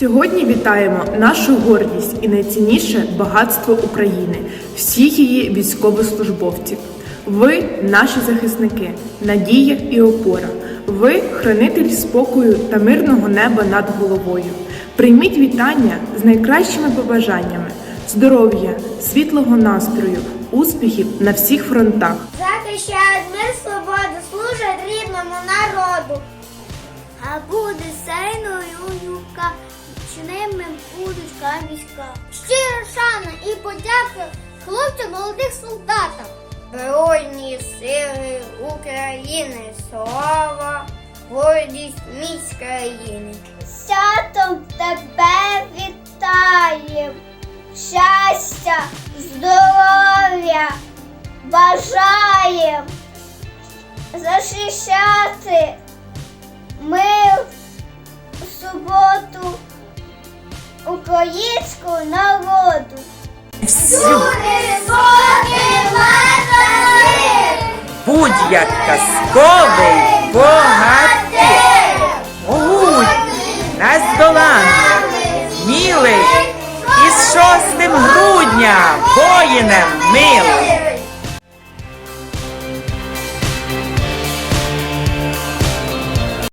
Сьогодні вітаємо нашу гордість і найцінніше багатство України, всіх її військовослужбовців. Ви наші захисники, надія і опора. Ви хранитель спокою та мирного неба над головою. Прийміть вітання з найкращими побажаннями, здоров'я, світлого настрою, успіхів на всіх фронтах. Захищають мир свободу, служать рідному народу. А буде сильною війська. Щира шана і подяка хлопцям молодих солдатам. Збройні сили України, слава, гордість міць країни. Святом тебе вітаєм, щастя, здоров'я бажаєм захищати мир українського народу. будь-як казковий богатир, могутній, нездоланний, смілий, із 6 грудня воїнем милий.